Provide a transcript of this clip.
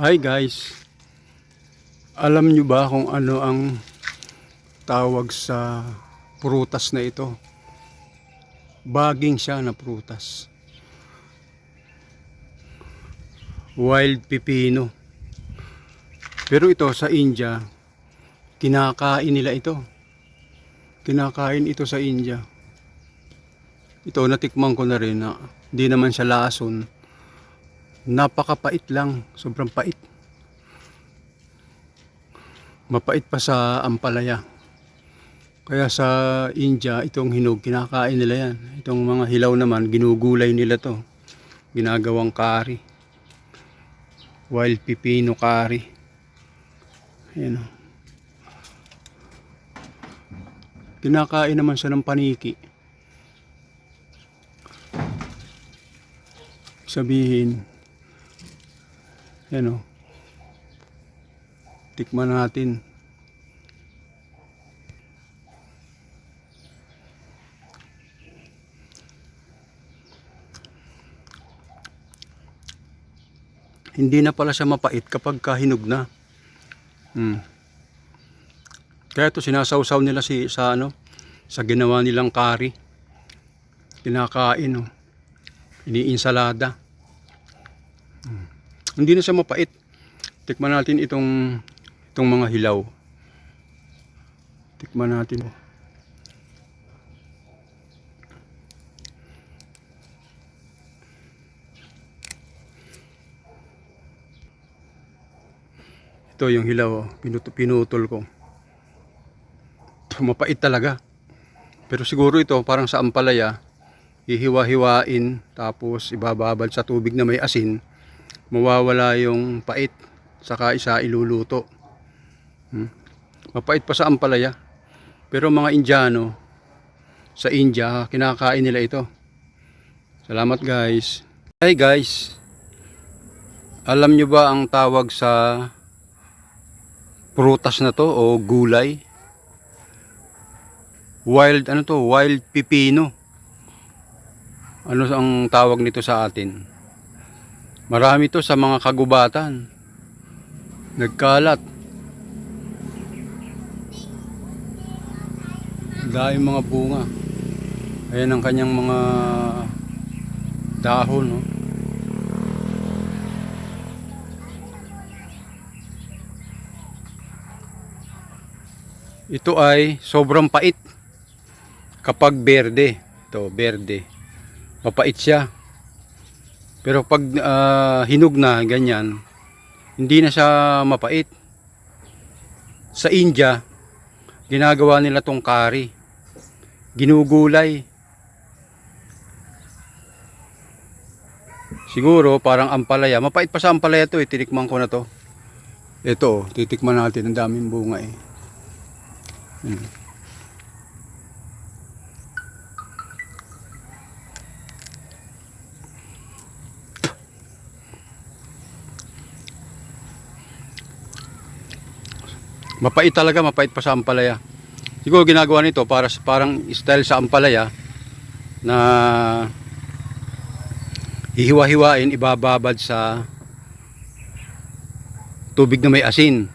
Hi guys. Alam nyo ba kung ano ang tawag sa prutas na ito? Baging siya na prutas. Wild pipino. Pero ito sa India, kinakain nila ito. Kinakain ito sa India. Ito natikman ko na rin na hindi naman siya lason napakapait lang, sobrang pait. Mapait pa sa ampalaya. Kaya sa India, itong hinog, kinakain nila yan. Itong mga hilaw naman, ginugulay nila to. Ginagawang kari. Wild pipino kari. Ayan o. Kinakain naman siya ng paniki. Sabihin, yan o. Tikman natin. Hindi na pala siya mapait kapag kahinog na. Hmm. Kaya to sinasawsaw nila si sa ano sa ginawa nilang kari. Kinakain oh. Iniinsalada. Hindi na siya mapait. Tikman natin itong itong mga hilaw. Tikman natin. Ito yung hilaw, oh. Pinut- pinutol ko. Mapait talaga. Pero siguro ito parang sa ampalaya, hihiwa-hiwain tapos ibababad sa tubig na may asin mawawala yung pait saka isa iluluto. Hmm? mapait pa sa ampalaya. Pero mga Indiano sa India kinakain nila ito. Salamat guys. Hi guys. Alam nyo ba ang tawag sa prutas na to o gulay? Wild ano to? Wild pipino. Ano ang tawag nito sa atin Marami to sa mga kagubatan. Nagkalat. Dahil mga bunga. Ayan ang kanyang mga dahon. No? Ito ay sobrang pait kapag berde. Ito, berde. Mapait siya. Pero pag ah, hinog na ganyan, hindi na siya mapait. Sa India, ginagawa nila tong kari. Ginugulay. Siguro parang ampalaya. Mapait pa sa ampalaya to eh. Tinikman ko na to. Ito, titikman natin. Ang daming bunga eh. Hmm. Mapait talaga, mapait pa sa ampalaya. Siguro ginagawa nito para parang style sa ampalaya na hihiwa-hiwain, ibababad sa tubig na may asin.